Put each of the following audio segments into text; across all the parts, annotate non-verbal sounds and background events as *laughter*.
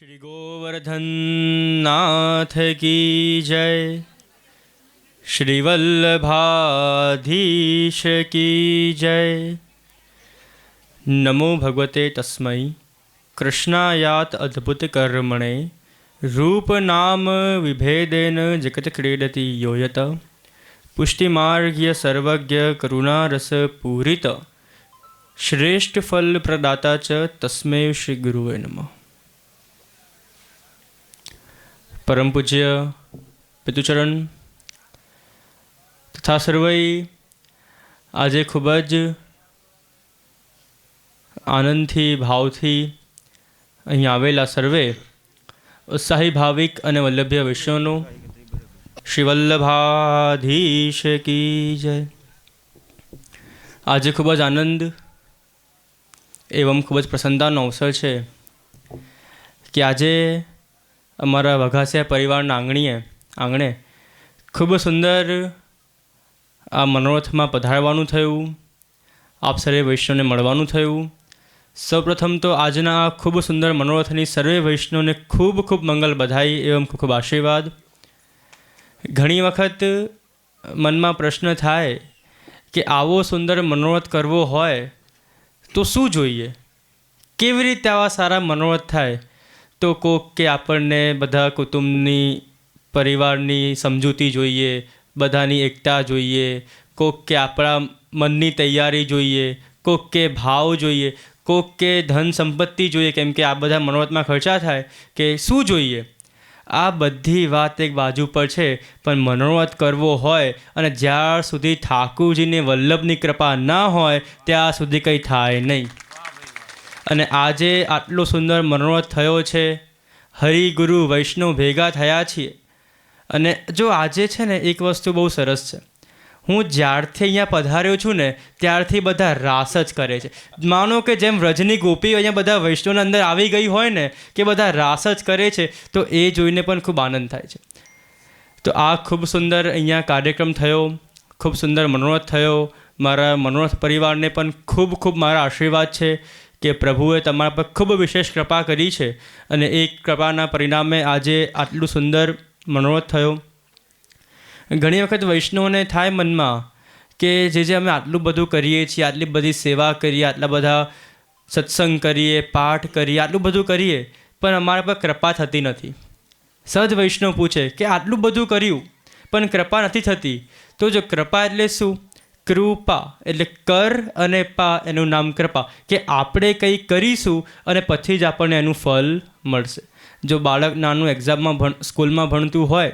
શ્રી ગોવર્ધનનાથ કી જય શ્રી વલ્લભાધીશ કી જય નમો ભગવતે તસ્મૈ કૃષ્ણાયાત અદ્ભુત કર્મણે રૂપ નામ વિભેદેન જગત ક્રીડતી યોયત પુષ્ટિમાર્ગ્ય સર્વજ્ઞ કરુણારસ પૂરિત શ્રેષ્ઠ ફલ પ્રદાતા ચ તસ્મૈ શ્રી ગુરુવે નમઃ પરમ પૂજ્ય પિતુચરણ તથા સર્વૈ આજે ખૂબ જ આનંદથી, ભાવથી અહીં આવેલા સર્વે ઉત્સાહી, ભાવિક અને વલ્લભ્ય વિશ્વનું શ્રી વલ્લભાધીશ કી જય. આજે ખૂબ જ આનંદ એવમ ખૂબ જ પ્રસન્નતાનો અવસર છે કે આજે અમારા વઘાસિયા પરિવારના આંગણીએ, આંગણે ખૂબ સુંદર આ મનોરથમાં પધારવાનું થયું, આપ સર્વે વૈષ્ણવને મળવાનું થયું. સૌપ્રથમ તો આજના આ ખૂબ સુંદર મનોરથની સર્વે વૈષ્ણવને ખૂબ ખૂબ મંગલ બધાઈ એવમ ખૂબ ખૂબ આશીર્વાદ. ઘણી વખત મનમાં પ્રશ્ન થાય કે આવો સુંદર મનોરથ કરવો હોય તો શું જોઈએ? કેવી રીતે આવા સારા મનોરથ થાય? તો કોક કે આપણને બધા કુટુંબની, પરિવારની સમજૂતી જોઈએ, બધાની એકતા જોઈએ, કોક કે આપણા મનની તૈયારી જોઈએ, કોક કે ભાવ જોઈએ, કોક કે ધન સંપત્તિ જોઈએ, કેમ કે આ બધા મનોરથમાં ખર્ચા થાય, કે શું જોઈએ? આ બધી વાત એક બાજુ પર છે, પણ મનોરથ કરવો હોય અને જ્યાં સુધી ઠાકુરજીને વલ્લભની કૃપા ના હોય, ત્યાં સુધી કંઈ થાય નહીં. અને આજે આટલો સુંદર મનોરથ થયો છે. હરિગુરુ વૈષ્ણવ ભેગા થયા છીએ. અને જો આજે છે ને એક વસ્તુ બહુ સરસ છે. હું જ્યારથી અહીંયા પધાર્યો છું ને, ત્યારથી બધા રાસ જ કરે છે. માનો કે જેમ વ્રજની ગોપી અહીંયા બધા વૈષ્ણવના અંદર આવી ગઈ હોય ને, કે બધા રાસ જ કરે છે, તો એ જોઈને પણ ખૂબ આનંદ થાય છે. તો આ ખૂબ સુંદર અહીંયા કાર્યક્રમ થયો, ખૂબ સુંદર મનોરથ થયો. મારા મનોરથ પરિવારને પણ ખૂબ ખૂબ મારા આશીર્વાદ છે. કે પ્રભુએ તમારા પર ખૂબ વિશેષ કૃપા કરી છે અને એ કૃપાના પરિણામે આજે આટલું સુંદર મનોરથ થયો. ઘણી વખત વૈષ્ણવને થાય મનમાં કે જે જે અમે આટલું બધું કરીએ છીએ, આટલી બધી સેવા કરીએ, આટલા બધા સત્સંગ કરીએ, પાઠ કરીએ, આટલું બધું કરીએ, પણ અમારા પર કૃપા થતી નથી. સહજ વૈષ્ણવ પૂછે કે આટલું બધું કર્યું, પણ કૃપા નથી થતી, તો જો કૃપા એટલે શું? કૃપા એટલે કર અને પા એનું નામ કૃપા, કે આપણે કંઈ કરીશું અને પછી જ આપણને એનું ફલ મળશે. જો બાળક નાનું એક્ઝામમાં ભણ, સ્કૂલમાં ભણતું હોય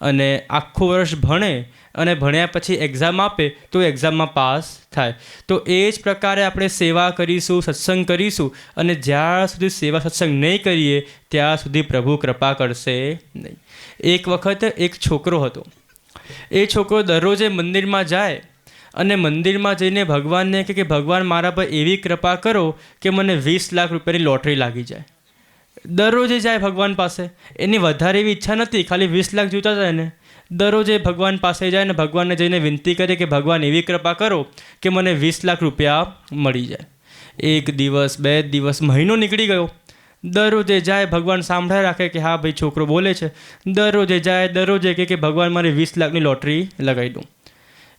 અને આખું વર્ષ ભણે અને ભણ્યા પછી એક્ઝામ આપે, તો એક્ઝામમાં પાસ થાય. તો એ જ પ્રકારે આપણે સેવા કરીશું, સત્સંગ કરીશું અને જ્યાં સુધી સેવા સત્સંગ નહીં કરીએ, ત્યાં સુધી પ્રભુ કૃપા કરશે નહીં. એક વખત એક છોકરો હતો. એ છોકરો દરરોજે મંદિરમાં જાય અને મંદિરમાં જઈને ભગવાનને કહે કે ભગવાન મારા પર એવી કૃપા કરો કે મને વીસ લાખ રૂપિયાની લોટરી લાગી જાય. દરરોજે જાય ભગવાન પાસે. એની વધારે એવી ઈચ્છા નથી, ખાલી વીસ લાખ જોતા હતા એને દરરોજે ભગવાન પાસે જાય ને ભગવાનને જઈને વિનંતી કરે કે ભગવાન એવી કૃપા કરો કે મને વીસ લાખ રૂપિયા મળી જાય. એક દિવસ, બે દિવસ, મહિનો નીકળી ગયો. દરરોજે જાય ભગવાન સાંભળ્યા રાખે કે હા ભાઈ છોકરો બોલે છે. દરરોજે જાય, દરરોજે કે ભગવાન મારે વીસ લાખની લોટરી લગાવી દઉં.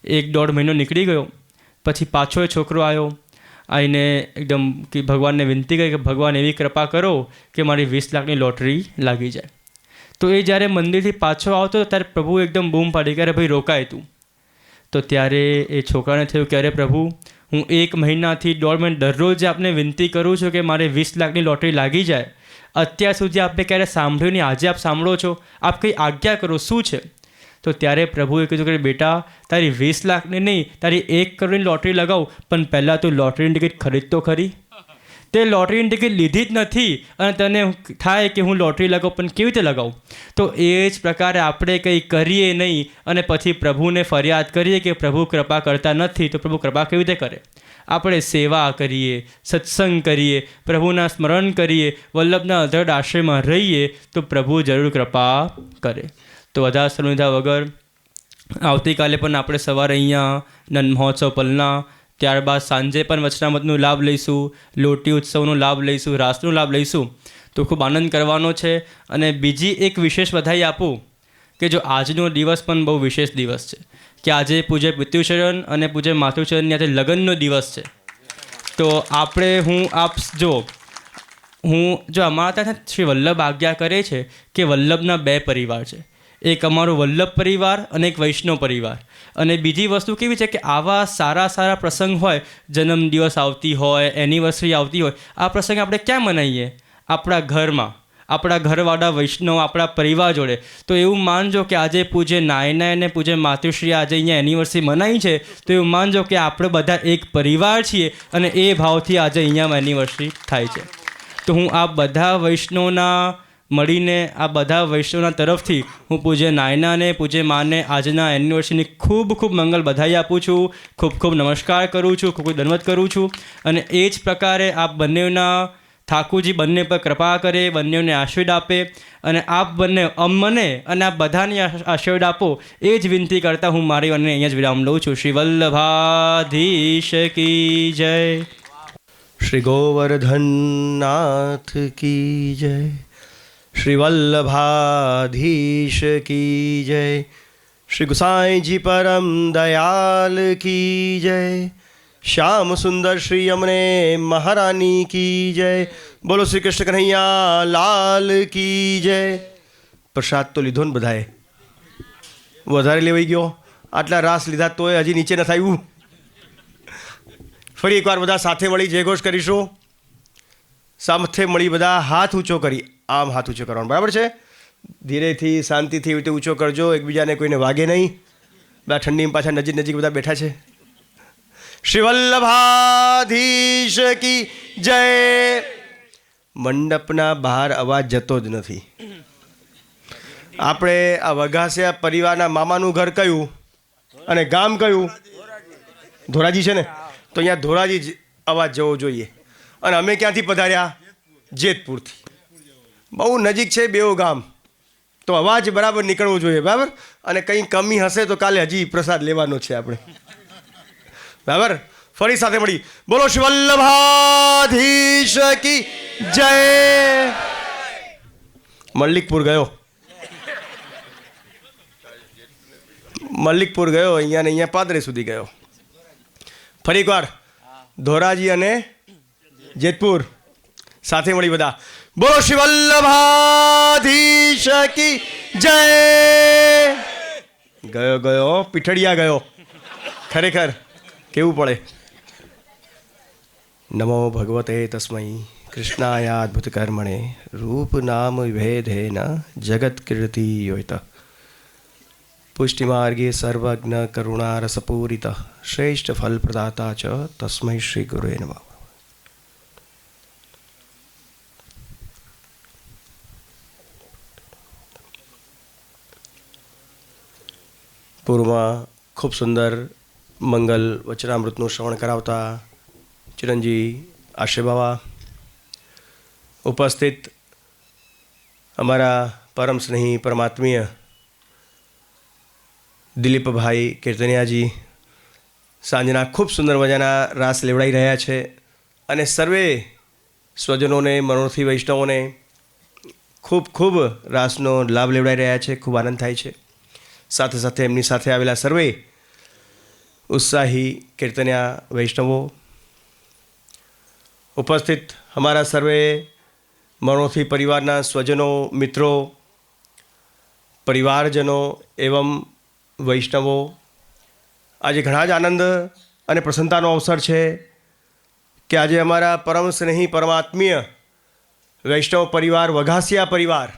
એક દોઢ મહિનો નીકળી ગયો. પછી પાછો એ છોકરો આવ્યો. આવીને એકદમ કે ભગવાનને વિનંતી કરી કે ભગવાન એવી કૃપા કરો કે મારી વીસ લાખની લોટરી લાગી જાય. તો એ જ્યારે મંદિરથી પાછો આવતો ત્યારે પ્રભુ એકદમ બૂમ પાડી કે અરે ભાઈ રોકાય તું. તો ત્યારે એ છોકરાને થયું કે અરે પ્રભુ, હું એક મહિનાથી દોઢ મહિના દરરોજ આપને વિનંતી કરું છું કે મારે વીસ લાખની લોટરી લાગી જાય. અત્યાર સુધી આપને ક્યારે સાંભળ્યું નહીં, આજે આપ સાંભળો છો. આપ કંઈ આજ્ઞા કરો, શું છે? તો ત્યારે પ્રભુએ કીધું કે બેટા, તારી વીસ લાખની નહીં, તારી એક કરોડની લોટરી લગાવ, પણ પહેલાં તું લોટરીની ટિકિટ ખરીદતો ખરી. તે લોટરીની ટિકિટ લીધી જ નથી અને તને થાય કે હું લોટરી લગાવું, પણ કેવી રીતે લગાવું? તો એ જ પ્રકારે આપણે કંઈ કરીએ નહીં અને પછી પ્રભુને ફરિયાદ કરીએ કે પ્રભુ કૃપા કરતા નથી, તો પ્રભુ કૃપા કેવી રીતે કરે? આપણે સેવા કરીએ, સત્સંગ કરીએ, પ્રભુના સ્મરણ કરીએ, વલ્લભના અધડ આશ્રયમાં રહીએ, તો પ્રભુ જરૂર કૃપા કરે. તો વધારે સમજ્યા વગર આવતીકાલે પણ આપણે સવારે અહીંયા નંદ મહોત્સવ પલના, ત્યારબાદ સાંજે પણ વચનામતનો લાભ લઈશું, લોટી ઉત્સવનો લાભ લઈશું, રાસનો લાભ લઈશું. તો ખૂબ આનંદ કરવાનો છે. અને બીજી એક વિશેષ વધાઈ આપું કે જો આજનો દિવસ પણ બહુ વિશેષ દિવસ છે. કે આજે પૂજ્ય પિતૃચરણ અને પૂજ્ય માતૃચરણની આજે લગ્નનો દિવસ છે. તો આપણે હું આપ જો, હું જો અમારા ત્યાં શ્રી વલ્લભ આજ્ઞા કરે છે કે વલ્લભના બે પરિવાર છે. એક અમારો વલ્લભ પરિવાર અને એક વૈષ્ણવ પરિવાર. અને બીજી વસ્તુ કેવી છે કે આવા સારા સારા પ્રસંગ હોય જન્મદિવસ આવતી હોય એનિવર્સરી આવતી હોય, આ પ્રસંગ આપણે ક્યાં મનાવીએ આપણા ઘરમાં. આપણા ઘરવાળા વૈષ્ણવ, આપણા પરિવાર જોડે. તો એવું માનજો કે આજે પૂજે નાયના અને પૂજે માતૃશ્રી આજે અહીંયા એનિવર્સરી મનાવી છે, તો એવું માનજો કે આપણે બધા એક પરિવાર છીએ અને એ ભાવથી આજે અહીંયા એનિવર્સરી થાય છે. તો હું આ બધા વૈષ્ણવના મળીને આ બધા વૈષ્ણવના તરફથી હું પૂજ્ય નાયનાને, પૂજ્ય માને આજના એનિવર્સરીની ખૂબ ખૂબ મંગલ બધાઈ આપું છું. ખૂબ ખૂબ નમસ્કાર કરું છું, ખૂબ ખૂબ દંડવત કરું છું. અને એ જ પ્રકારે આપ બંનેના ઠાકુરજી બંને પર કૃપા કરે, બંનેને આશીર્વાદ આપે અને આપ બંને અમ મને અને આપ બધાને આશ- આશીર્વાદ આપો. એ જ વિનંતી કરતાં હું મારી અને અહીંયા જ વિરામ લઉં છું. શ્રી વલ્લભાધીશ કી જય. શ્રી ગોવર્ધનનાથ કી જય. શ્રી વલ્લભાધીશ કી જય શ્રી ગુસાઈજી પરમ દયાલ કી જય શ્યામ સુંદર શ્રી અમને મહારાની કી જય બોલો શ્રી કૃષ્ણ કન્હૈયા લાલ કી જય પ્રસાદ તો લીધો ને બધાએ વધારે લેવાઈ ગયો. આટલા રાસ લીધા તોય હજી નીચે ન આવ્યું ફરી એકવાર બધા સાથે મળી જયઘોષ કરીશું. સાથે મળી બધા હાથ ઊંચો કરી. આમ હાથ ઊંચો કરવાનો. બરાબર છે? ધીરેથી, શાંતિથી એવી રીતે ઊંચો કરજો. એકબીજાને કોઈને વાગે નહીં. બધા ઠંડીમાં પાછા નજીક નજીક બધા બેઠા છે. શ્રી વલ્લભાધીશ કી જય. મંડપના બહાર અવાજ જતો જ નથી. આપણે આ વઘાસિયા પરિવારના મામાનું ઘર કયું? અને ગામ કયું? ધોરાજી છે ને? તો અહીંયા ધોરાજી અવાજ જવો જોઈએ. અને અમે ક્યાંથી પધાર્યા? જેતપુરથી. બહુ નજીક છે બેઉ ગામ. તો અવાજ બરાબર નીકળવો જોઈએ, બરાબર? અને કંઈ કમી હશે તો કાલે હજી પ્રસાદ લેવાનો છે આપણે. બરાબર? ફરી સાથે મળી. બોલો વલ્લભાધીશ કી જય. મલ્લિકપુર ગયો. મલ્લિકપુર ગયો, અહીંયા ને અહીંયા પાદરે સુધી ગયો. ફરી એકવાર. ધોરાજી અને જેતપુર. સાથે મળી બધા. બોલો શ્રી વલ્લભાધીશ કી જય. ગયો ગયો, પીઠડિયા ગયો. ખરેખર કેવું પડે? નમો ભગવતે તસ્મૈ કૃષ્ણાય અદ્ભુત કર્મણે રૂપ નામ ભેદેન જગત કીર્તિ યોત પુષ્ટિમાર્ગે સર્વજ્ઞ કરુણારસપૂરિત શ્રેષ્ઠ ફલપ્રદાતા ચ તસ્મૈ શ્રી ગુરુએ નમઃ. પૂર્વમાં ખૂબ સુંદર મંગલ વચનામૃતનું શ્રવણ કરાવતા ચિરંજી આશરે બાવા ઉપસ્થિત અમારા પરમ સ્નેહી પરમાત્મીય દિલીપભાઈ કીર્તનિયાજી સાંજના ખૂબ સુંદર મજાના રાસ લેવડાઈ રહ્યા છે અને સર્વે સ્વજનોને, મનોરથી વૈષ્ણવોને ખૂબ ખૂબ રાસનો લાભ લેવડાઈ રહ્યા છે, ખૂબ આનંદ થાય છે. સાથે સાથે એમની સાથે આવેલા સર્વે ઉત્સાહી કીર્તનિયા વૈષ્ણવો ઉપસ્થિત અમારા સર્વે મનોથી પરિવારના સ્વજનો, મિત્રો, પરિવારજનો એવમ વૈષ્ણવો, આજે ઘણા જ આનંદ અને પ્રસન્નતાનો અવસર છે કે આજે અમારા પરમ સ્નેહી, પરમાત્મીય વૈષ્ણવ પરિવાર, વઘાસિયા પરિવાર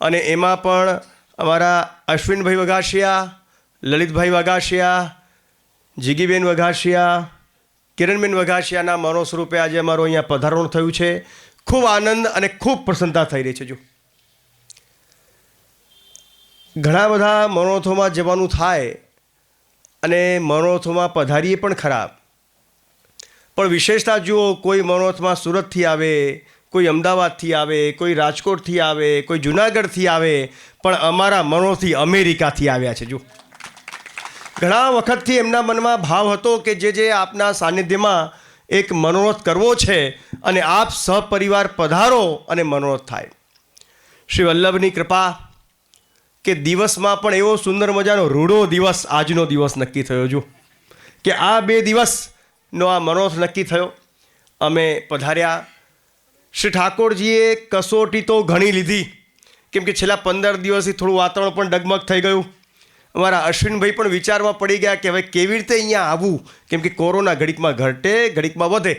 અને એમાં પણ અમારા અશ્વિનભાઈ વઘાસિયા, લલિતભાઈ વઘાસિયા, જીગીબેન વઘાસિયા, કિરણબેન વઘાસિયાના મનો સ્વરૂપે આજે અમારું અહીંયા પધારણ થયું છે. ખૂબ આનંદ અને ખૂબ પ્રસન્નતા થઈ રહી છે, જો. ઘણા બધા મનોથોમાં જવાનું થાય અને મનોથોમાં પધારીએ પણ ખરાબ. પણ વિશેષતા જુઓ, કોઈ મનોથમાં સુરતથી આવે કોઈ અમદાવાદથી આવે, કોઈ રાજકોટથી આવે, કોઈ જુનાગઢથી આવે, પણ અમારા મનોથી અમેરિકાથી આવ્યા છે જો ઘણા વખતથી એમના મનમાં ભાવ હતો કે જે જે આપના સાનિધ્યમાં એક મનોરથ કરવો છે અને આપ સહપરિવાર પધારો અને મનોરથ થાય. શ્રી વલ્લભની કૃપા કે દિવસમાં પણ એવો સુંદર મજાનો રૂડો દિવસ આજનો દિવસ નક્કી થયો જો કે આ બે દિવસનો આ મનોરથ નક્કી થયો. અમે પધાર્યા શ્રી ઠાકોરજીએ કસોટી તો ઘણી લીધી. કેમ કે છેલ્લા પંદર દિવસથી થોડું વાતાવરણ પણ ડગમગ થઈ ગયું. અમારા અશ્વિનભાઈ પણ વિચારમાં પડી ગયા કે હવે કેવી રીતે અહીંયા આવવું? કેમ કે કોરોના ઘડીકમાં ઘટે, ઘડીકમાં વધે.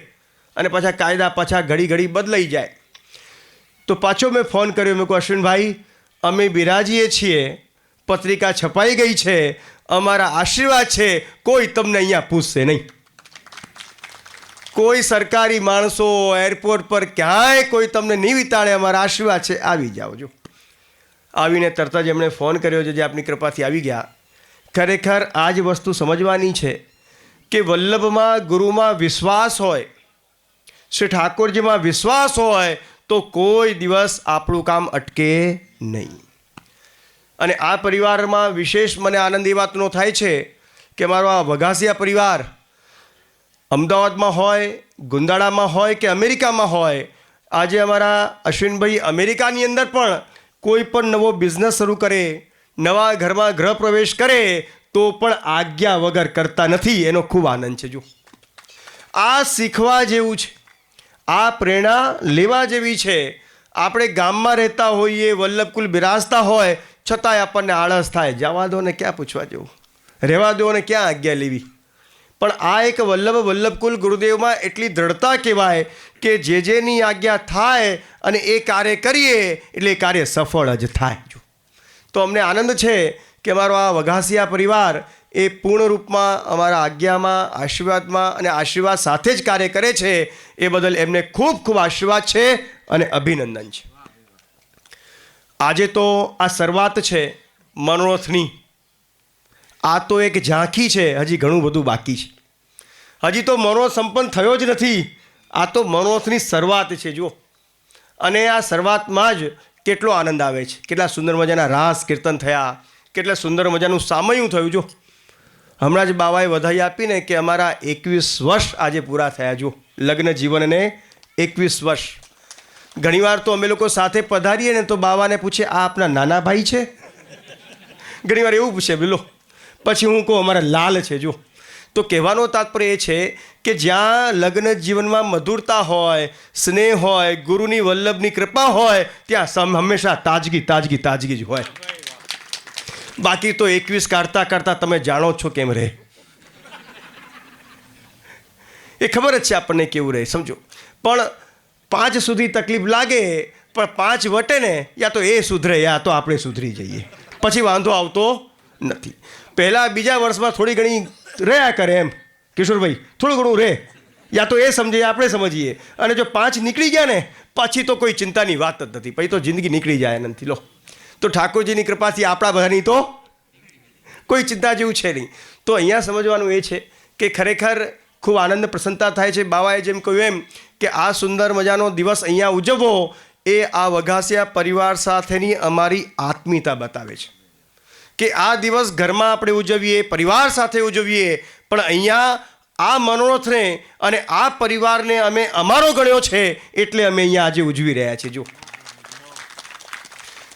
અને પાછા કાયદા પાછા ઘડી ઘડી બદલાઈ જાય. તો પાછો મેં ફોન કર્યો, મેં કહું અશ્વિનભાઈ, અમે બિરાજીએ છીએ. પત્રિકા છપાઈ ગઈ છે. અમારા આશીર્વાદ છે. કોઈ તમને અહીંયા પૂછશે નહીં. કોઈ સરકારી માણસો એરપોર્ટ પર ક્યાંય કોઈ તમને નહીં વિતાડે, અમારા આશીર્વાદ છે, આવી જાઓ, જો. આવીને તરત જ એમણે ફોન કર્યો છે, જે આપની કૃપાથી આવી ગયા. ખરેખર આ જ વસ્તુ સમજવાની છે કે વલ્લભમાં ગુરુમાં વિશ્વાસ હોય, શ્રી ઠાકોરજીમાં વિશ્વાસ હોય, તો કોઈ દિવસ આપણું કામ અટકે નહીં. અને આ પરિવારમાં વિશેષ મને આનંદ એ વાતનો થાય છે કે મારો આ વઘાસિયા પરિવાર અમદાવાદમાં હોય, ગુંદાળામાં હોય કે અમેરિકામાં હોય, આજે અમારા અશ્વિનભાઈ અમેરિકાની અંદર પણ કોઈ પણ નવો બિઝનેસ શરૂ કરે, નવા ઘરમાં ગૃહ પ્રવેશ કરે, તો પણ આજ્ઞા વગર કરતા નથી. એનો ખૂબ આનંદ છે. જો આ શીખવા જેવું છે. આ પ્રેરણા લેવા જેવી છે. આપણે ગામમાં રહેતા હોઈએ, વલ્લભકુલ બિરાજતા હોય, છતાંય આપણને આળસ થાય. જવા દો ને ક્યાં પૂછવા જેવું? રહેવા દો ને ક્યાં આજ્ઞા લેવી? પણ આ એક વલ્લભ વલ્લભકુલ ગુરુદેવમાં એટલી દ્રઢતા કહેવાય કે જે જેની આજ્ઞા થાય અને એ કાર્ય કરીએ, એટલે એ કાર્ય સફળ જ થાય. તો અમને આનંદ છે કે અમારો આ વઘાસિયા પરિવાર એ પૂર્ણ રૂપમાં અમારા આજ્ઞામાં, આશીર્વાદમાં અને આશીર્વાદ સાથે જ કાર્ય કરે છે. એ બદલ એમને ખૂબ ખૂબ આશીર્વાદ છે અને અભિનંદન છે. આજે તો આ શરૂઆત છે મનોરથની. આ તો એક ઝાંખી છે, હજી ઘણું બધું બાકી છે. હજી તો મનોરથ સંપન્ન થયો જ નથી, આ તો મનોરથની શરૂઆત છે, જુઓ. અને આ શરૂઆતમાં જ કેટલો આનંદ આવે છે. કેટલા સુંદર મજાના રાસ કીર્તન થયા, કેટલા સુંદર મજાનું સામયું થયું જો હમણાં જ બાવાએ વધાઈ આપીને કે અમારા એકવીસ વર્ષ આજે પૂરા થયા જો લગ્ન જીવનને એકવીસ વર્ષ. ઘણીવાર તો અમે લોકો સાથે પધારીએ ને તો બાવાને પૂછે, આ આપના નાના ભાઈ છે? ઘણીવાર એવું પૂછે, બોલો. પછી હું કહું, અમારા લાલ છે જો તો કહેવાનો તાત્પર્ય એ છે કે જ્યાં લગ્ન જીવનમાં મધુરતા હોય, સ્નેહ હોય, ગુરુની, વલ્લભની કૃપા હોય, ત્યાં હંમેશા તાજગી તાજગી તાજગી જ હોય. બાકી તો એકવીસ કાઢતા કાઢતા તમે જાણો છો કેમ રહે એ ખબર જ છે આપણને કેવું રહે, સમજો. પણ પાંચ સુધી તકલીફ લાગે, પણ પાંચ વટે ને, યા તો એ સુધરે, યા તો આપણે સુધરી જઈએ. પછી વાંધો આવતો નથી. પહેલાં બીજા વર્ષમાં થોડી ઘણી રહ્યા કરે એમ. કિશોરભાઈ, થોડું ઘણું રહે યા તો એ સમજીએ, આપણે સમજીએ. અને જો પાંચ નીકળી ગયા ને, પછી તો કોઈ ચિંતાની વાત જ નથી. પછી તો જિંદગી નીકળી જાય એનાથી લો. તો ઠાકોરજીની કૃપાથી આપણા બધાની તો કોઈ ચિંતા જેવું છે નહીં. તો અહીંયા સમજવાનું એ છે કે ખરેખર ખૂબ આનંદ પ્રસન્નતા થાય છે. બાવાએ જેમ કહ્યું એમ કે આ સુંદર મજાનો દિવસ અહીંયા ઉજવવો એ આ વઘાસિયા પરિવાર સાથેની અમારી આત્મીયતા બતાવે છે. કે આ દિવસ ઘરમાં આપણે ઉજવીએ, પરિવાર સાથે ઉજવીએ, પણ અહીંયા આ મનોરથને અને આ પરિવારને અમે અમારો ગણ્યો છે એટલે અમે અહીંયા આજે ઉજવી રહ્યા છીએ. જો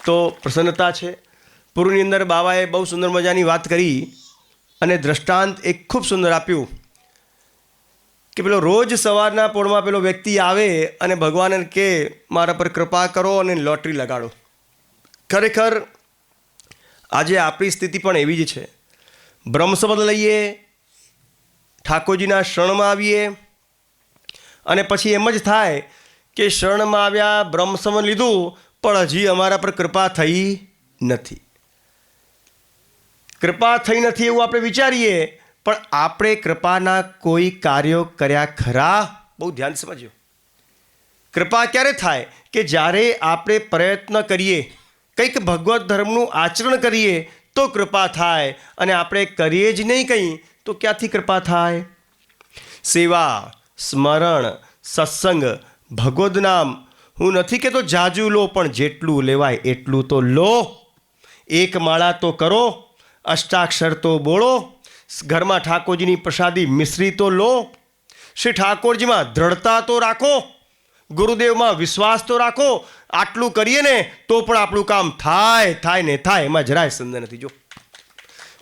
તો પ્રસન્નતા છે. પૂર્વની અંદર બાવાએ બહુ સુંદર મજાની વાત કરી અને દ્રષ્ટાંત એક ખૂબ સુંદર આપ્યું કે પેલો રોજ સવારના પોળમાં પેલો વ્યક્તિ આવે અને ભગવાનને કે, મારા પર કૃપા કરો અને લોટરી લગાડો. ખરેખર આજે આપણી સ્થિતિ પણ એવી જ છે. બ્રહ્મસબદ લઈએ, ઠાકોરજીના શરણમાં આવીએ અને પછી એમ જ થાય કે શરણમાં આવ્યા બ્રહ્મસમન લીધું, પણ હજી અમારા પર કૃપા થઈ નથી. કૃપા થઈ નથી એવું આપણે વિચારીએ, પણ આપણે કૃપાના કોઈ કાર્યો કર્યા ખરા? બહુ ધ્યાન સમજ્યો. કૃપા ક્યારે થાય? કે જ્યારે આપણે પ્રયત્ન કરીએ કંઈક ભગવત ધર્મનું આચરણ કરીએ તો કૃપા થાય અને આપણે કરીએ જ નહીં કંઈ તો ક્યાંથી કૃપા થાય? સેવા, સ્મરણ, સત્સંગ, ભગવદ નામ. હું નથી કહેતો જાજુ લો, પણ જેટલું લેવાય એટલું તો લો. એક માળા તો કરો, અષ્ટાક્ષર તો બોળો, ઘરમાં ઠાકોરજીની પ્રસાદી મિશ્રી તો લો. શ્રી ઠાકોરજીમાં દ્રઢતા તો રાખો. ગુરુદેવમાં વિશ્વાસ તો રાખો, આટલું કરીએ ને તો પણ આપણું કામ થાય થાય ને થાય, એમાં જરાય સંદેહ નથી. જો.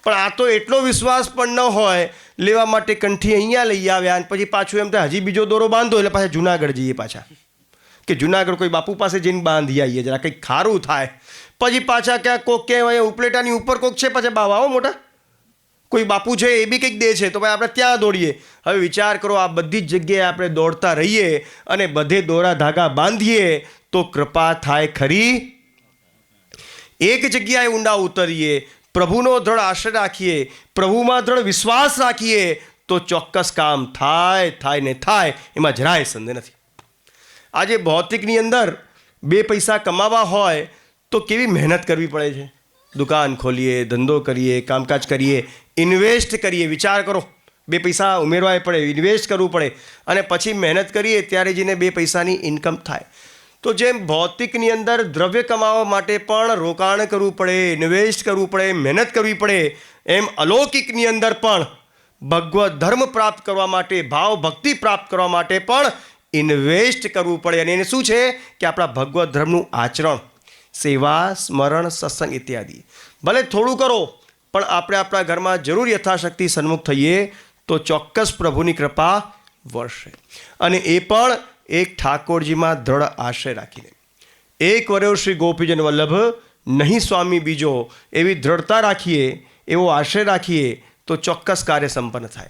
પણ આ તો એટલો વિશ્વાસ પણ ન હોય, લેવા માટે કંઠી અહીંયા લઈ આવ્યા અને પછી પાછું એમ થાય, હજી બીજો દોરો બાંધો એટલે પાછા જુનાગઢ જઈએ પાછા. કે જુનાગઢ કોઈ બાપુ પાસે જઈને બાંધી આવીએ, જરા કંઈક ખારું થાય. પછી પાછા ક્યાંક કોક ક્યાંય ઉપલેટાની ઉપર કોક છે પાછા બાવા આવો મોટા. કોઈ બાપુ છે એ બી કંઈક દે છે, તો ભાઈ આપણે ત્યાં દોડીએ. હવે વિચાર કરો, આ બધી જ જગ્યાએ આપણે દોડતા રહીએ અને બધે દોરા ધાગા બાંધીએ, તો કૃપા થાય ખરી. એક જગ્યાએ ઊંડા ઉતરીએ, પ્રભુનો દ્રઢ આશ્રય રાખીએ, પ્રભુમાં દ્રઢ વિશ્વાસ રાખીએ, તો ચોક્કસ કામ થાય થાય ને થાય, એમાં જરાય સંદેહ નથી. આજે ભૌતિકની અંદર બે પૈસા કમાવા હોય, તો કેવી મહેનત કરવી પડે છે? દુકાન ખોલીએ, ધંધો કરીએ, કામકાજ કરીએ ઇન્વેસ્ટ કરીએ. વિચાર કરો. બે પૈસા ઉમેરવા પડે ઇન્વેસ્ટ કરવું પડે. અને પછી મહેનત કરીએ ત્યારે જઈને બે પૈસાની ઇન્કમ થાય. તો જેમ ભૌતિકની અંદર દ્રવ્ય કમાવા માટે પણ રોકાણ કરવું પડે ઇન્વેસ્ટ કરવું પડે, મહેનત કરવી પડે, એમ અલૌકિકની અંદર પણ ભગવત ધર્મ પ્રાપ્ત કરવા માટે, ભાવ ભક્તિ પ્રાપ્ત કરવા માટે પણ ઇન્વેસ્ટ કરવું પડે. અને એને શું છે? કે આપણા ભગવત ધર્મનું આચરણ સેવા, સ્મરણ, સત્સંગ ઇત્યાદિ. ભલે થોડું કરો, પણ આપણે આપણા ઘરમાં જરૂર યથાશક્તિ સન્મુખ થઈએ તો ચોક્કસ પ્રભુની કૃપા વર્ષે અને એ પણ એક ઠાકોરજીમાં દ્રઢ આશય રાખીને. એક વર્યો શ્રી ગોપીજન વલ્લભ, નહીં સ્વામી બીજો, એવી દ્રઢતા રાખીએ, એવો આશય રાખીએ, તો ચોક્કસ કાર્ય સંપન્ન થાય.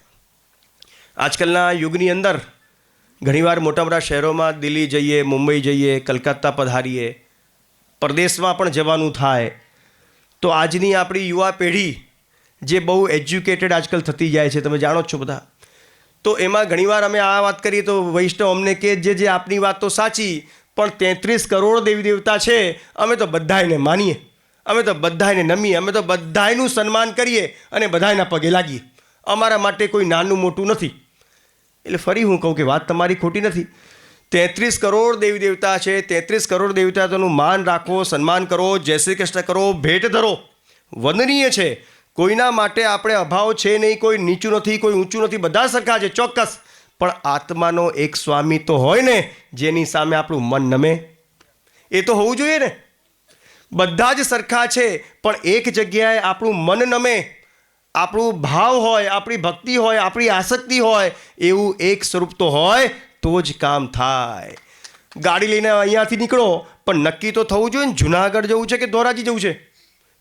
આજકાલના યુગની અંદર ઘણીવાર મોટા મોટા શહેરોમાં દિલ્હી જઈએ, મુંબઈ જઈએ, કલકત્તા પધારીએ પરદેશમાં પણ જવાનું થાય. તો આજની આપણી યુવા પેઢી જે બહુ એજ્યુકેટેડ આજકાલ થતી જાય છે, તમે જાણો જ છો બધા. તો એમાં ઘણીવાર અમે આ વાત કરીએ તો વૈષ્ણવ અમને કે જે જે આપની વાત તો સાચી, પણ તેત્રીસ કરોડ દેવી દેવતા છે, અમે તો બધાયને માનીએ. અમે તો બધાયને નમીએ, અમે તો બધાયનું સન્માન કરીએ અને બધાયના પગે લાગીએ. અમારા માટે કોઈ નાનું મોટું નથી. એટલે ફરી હું કહું કે વાત તમારી ખોટી નથી. તેત્રીસ કરોડ દેવી દેવતા છે. તેત્રીસ કરોડ દેવતાનું માન રાખો, સન્માન કરો, જય શ્રી કૃષ્ણ કરો, ભેટ ધરો. વંદનીય છે. કોઈના માટે આપણે અભાવ છે નહીં, કોઈ નીચું નથી, કોઈ ઊંચું નથી, બધા સરખા છે, ચોક્કસ. પણ આત્માનો એક સ્વામી તો હોય ને, જેની સામે આપણું મન નમે. એ તો હોવું જોઈએ ને. બધા જ સરખા છે, પણ એક જગ્યાએ આપણું મન નમે. આપણું ભાવ હોય, આપણી ભક્તિ હોય, આપણી આસક્તિ હોય, એવું એક સ્વરૂપ તો હોય તો જ કામ થાય. ગાડી લઈને અહીંયાથી નીકળો, પણ નક્કી તો થવું જોઈએ ને જુનાગઢ જવું છે કે ધોરાજી જવું છે?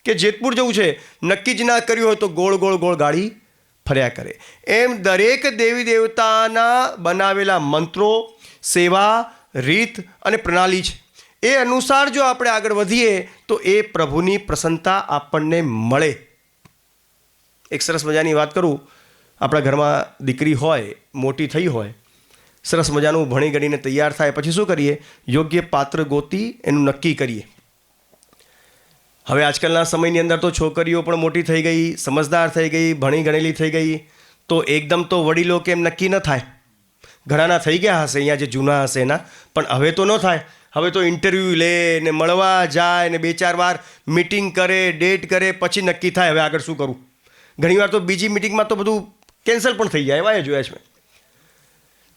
કે જેતપુર જવું છે? નક્કી જ ના કર્યું હોય તો ગોળ ગોળ ગોળ ગાડી ફર્યા કરે. એમ દરેક દેવી દેવતાના બનાવેલા મંત્રો, સેવા, રીત અને પ્રણાલી છે. એ અનુસાર જો આપણે આગળ વધીએ, તો એ પ્રભુની પ્રસન્નતા આપણને મળે. એક સરસ મજાની વાત કરું. આપણા ઘરમાં દીકરી હોય, મોટી થઈ હોય સરસ મજાનું ભણી ગણીને તૈયાર થાય. પછી શું કરીએ? યોગ્ય પાત્ર ગોતી એનું નક્કી કરીએ. હવે આજકાલના સમયની અંદર તો છોકરીઓ પણ મોટી થઈ ગઈ, સમજદાર થઈ ગઈ, ભણી ગણેલી થઈ ગઈ. તો એકદમ તો વડીલો કે એમ નક્કી ન થાય. ઘણાના થઈ ગયા હશે, અહીંયા જે જૂના હશે એના, પણ હવે તો ન થાય. હવે તો ઇન્ટરવ્યૂ લે ને મળવા જાય ને બે ચાર વાર મિટિંગ કરે, ડેટ કરે, પછી નક્કી થાય. હવે આગળ શું કરવું ઘણીવાર તો બીજી મિટિંગમાં તો બધું કેન્સલ પણ થઈ જાય એવા એ જોયા છે મેં.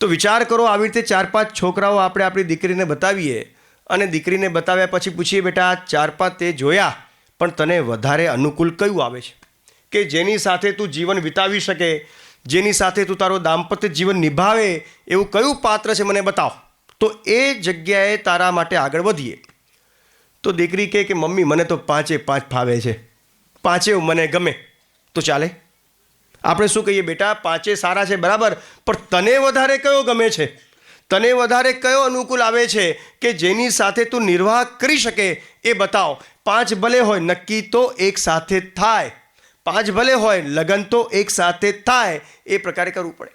તો વિચાર કરો આવી રીતે ચાર પાંચ છોકરાઓ આપણે આપણી દીકરીને બતાવીએ અને દીકરીને બતાવ્યા પછી પૂછીએ, બેટા ચાર પાંચ તે જોયા, પણ તને વધારે અનુકૂળ કયું આવે છે? કે જેની સાથે તું જીવન વિતાવી શકે, જેની સાથે તું તારો દાંપત્ય જીવન નિભાવે, એવું કયું પાત્ર છે મને બતાવ? તો એ જગ્યાએ તારા માટે આગળ વધીએ. તો દીકરી કહે કે, મમ્મી, મને તો પાંચે પાંચ ફાવે છે. પાંચે મને ગમે. તો ચાલે. આપણે શું કહીએ બેટા? પાંચે સારા છે, બરાબર? પણ તને વધારે કયો ગમે છે? તને વધારે કયો અનુકૂળ આવે છે કે જેની સાથે તું નિર્વાહ કરી શકે? એ બતાવ. પાંચ ભલે હોય, નક્કી તો એક સાથે થાય. પાંચ ભલે હોય, લગ્ન તો એક સાથે થાય. એ પ્રકારે કરવું પડે.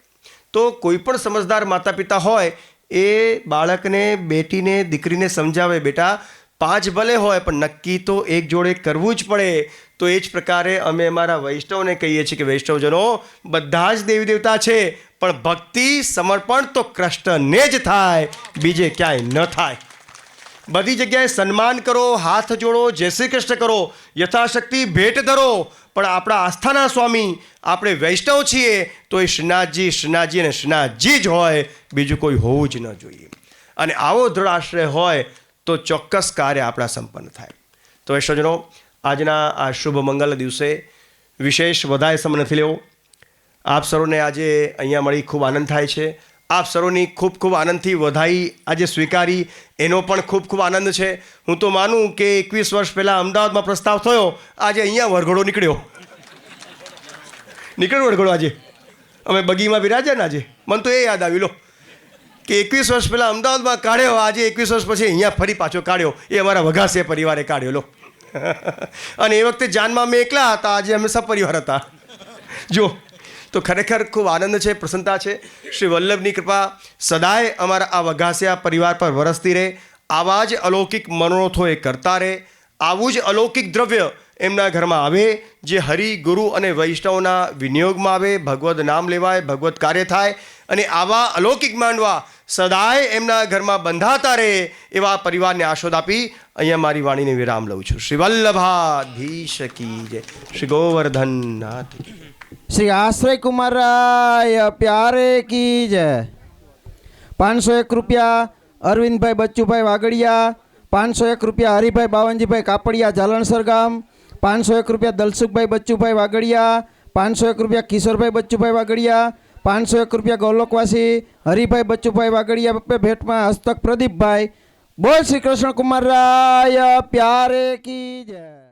તો કોઈ પણ સમજદાર માતા પિતા હોય, એ બાળકને, બેટીને, દીકરીને સમજાવે બેટા પાંચ ભલે હોય, પણ નક્કી તો એક જોડે કરવું જ પડે. તો એ જ પ્રકારે અમે અમારા વૈષ્ણવને કહીએ છીએ કે વૈષ્ણવજનો, બધા જ દેવી દેવતા છે, પણ ભક્તિ, સમર્પણ તો કૃષ્ણને જ થાય, બીજે ક્યાંય ન થાય. બધી જગ્યાએ સન્માન કરો, હાથ જોડો, જય શ્રી કૃષ્ણ કરો, યથાશક્તિ ભેટ ધરો. પણ આપણા આસ્થાના સ્વામી, આપણે વૈષ્ણવ છીએ, તો એ શ્રીનાથજી શ્રીનાથજી અને શ્રીનાથજી જ હોય, બીજું કોઈ હોવું જ ન જોઈએ. અને આવો દૃઢ આશ્રય હોય તો ચોક્કસ કાર્ય આપણા સંપન્ન થાય. તો વૈષ્ણવજનો આજના આ શુભ મંગલ દિવસે વિશેષ વધારે સમય નથી લેવો. આપ સરોને આજે અહીંયા મળી ખૂબ આનંદ થાય છે. આપ સરોની ખૂબ ખૂબ આનંદથી વધાઈ આજે સ્વીકારી, એનો પણ ખૂબ ખૂબ આનંદ છે. હું તો માનું કે એકવીસ વર્ષ પહેલાં અમદાવાદમાં પ્રસ્તાવ થયો, આજે અહીંયા વરઘોડો નીકળ્યો. નીકળ્યો વરઘોડો આજે. અમે બગીમાં બિરાજ્યા ને આજે. મને તો એ યાદ આવી લો. કે એકવીસ વર્ષ પહેલાં અમદાવાદમાં કાઢ્યો, આજે એકવીસ વર્ષ પછી અહીંયા ફરી પાછો કાઢ્યો. એ અમારા વઘાસે પરિવારે કાઢ્યો, લો. *laughs* અને એ વખતે જાનમાં અમે એકલા હતા, આજે અમે સપરિવાર હતા. *laughs* જો, તો ખરેખર ખૂબ આનંદ છે, પ્રસન્નતા છે. શ્રી વલ્લભની કૃપા સદાય અમારા આ વઘાસિયા પરિવાર પર વરસતી રહે. આવા જ અલૌકિક મનોરથો એ કરતા રહે. આવું જ અલૌકિક દ્રવ્ય એમના ઘરમાં આવે, જે હરિ ગુરુ અને વૈષ્ણવના વિનિયોગમાં આવે. ભગવદ નામ લેવાય ભગવત કાર્ય થાય. અને આવા અલૌકિક માંડવા સદાય એમના ઘરમાં બંધાતા રહે એવા પરિવારને આશોદ આપી અહીંયા મારી વાણીને વિરામ લઉં છું. શ્રી વલ્લભાધીશ કી જય. શ્રી ગોવર્ધન નાથ શ્રી આશ્રય કુમાર રાય, પ્યારે કી જય. પાંચસો એક રૂપિયા અરવિંદભાઈ બચ્ચુભાઈ વાગડિયા, પાંચસો એક રૂપિયા હરિભાઈ બાવનજીભાઈ કાપડિયા જાલણસર ગામ, પાંચસો એક રૂપિયા દલસુખભાઈ બચ્ચુભાઈ વાગડિયા, પાંચસો એક રૂપિયા કિશોરભાઈ બચ્ચુભાઈ વાગડિયા પાંચસો એક રૂપિયા ગૌલોકવાસી, હરિભાઈ બચ્ચુભાઈ વાગડિયા ભેટમાં હસ્તક પ્રદીપભાઈ. બોલ શ્રી કૃષ્ણ કુમાર રાય, પ્યારે કી જય.